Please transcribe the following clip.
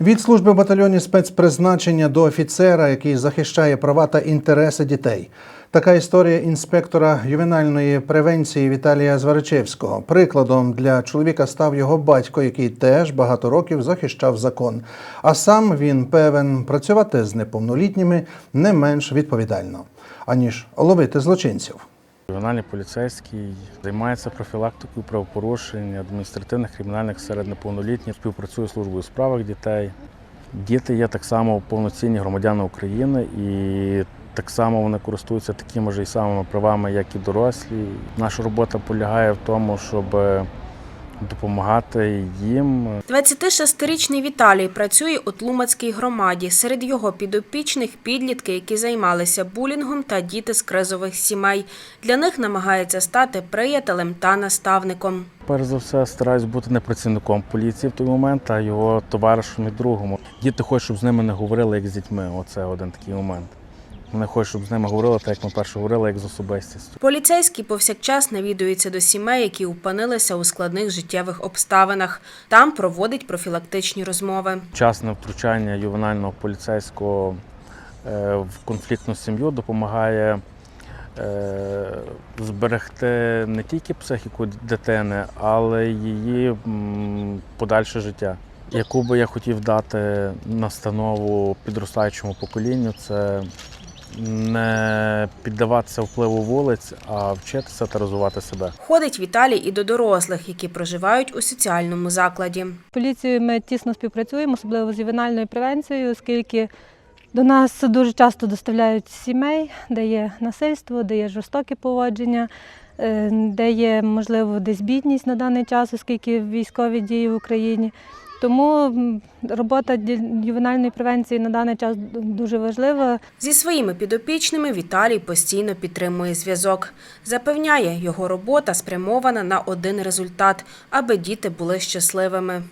Від служби в батальйоні спецпризначення до офіцера, який захищає права та інтереси дітей. Така історія інспектора ювенальної превенції Віталія Зваричевського. Прикладом для чоловіка став його батько, який теж багато років захищав закон. А сам він певен працювати з неповнолітніми не менш відповідально, аніж ловити злочинців. Ювенальний поліцейський займається профілактикою правопорушень адміністративних кримінальних серед неповнолітніх, співпрацює з службою у справах дітей. Діти є так само повноцінні громадяни України і так само вони користуються такими ж і самими правами, як і дорослі. Наша робота полягає в тому, щоб допомагати їм 26-річний Віталій працює у Тлумацькій громаді. Серед його підопічних підлітки, які займалися булінгом та діти з кризових сімей. Для них намагається стати приятелем та наставником. Перш за все, стараюсь бути не працівником поліції в той момент, а його товаришем і другом. Діти хочуть, щоб з ними не говорили як з дітьми. Оце один такий момент. Вони хочуть, щоб з ними говорили так, як ми перше говорили, як з особистістю. Поліцейський повсякчас навідується до сімей, які опинилися у складних життєвих обставинах. Там проводить профілактичні розмови. Вчасне втручання ювенального поліцейського е, в конфліктну сім'ю допомагає е, зберегти не тільки психіку дитини, але й її подальше життя. Яку би я хотів дати настанову підростаючому поколінню, це не піддаватися впливу вулиць, а вчитися та розвивати себе. Ходить Віталій і до дорослих, які проживають у соціальному закладі. Поліцією ми тісно співпрацюємо, особливо з ювенальною превенцією, оскільки до нас дуже часто доставляють сімей, де є насильство, де є жорстоке поводження, е, де є, можливо, десь бідність на даний час, оскільки військові дії в Україні. Тому робота ювенальної превенції на даний час дуже важлива. Зі своїми підопічними Віталій постійно підтримує зв'язок. Запевняє, його робота спрямована на один результат, аби діти були щасливими.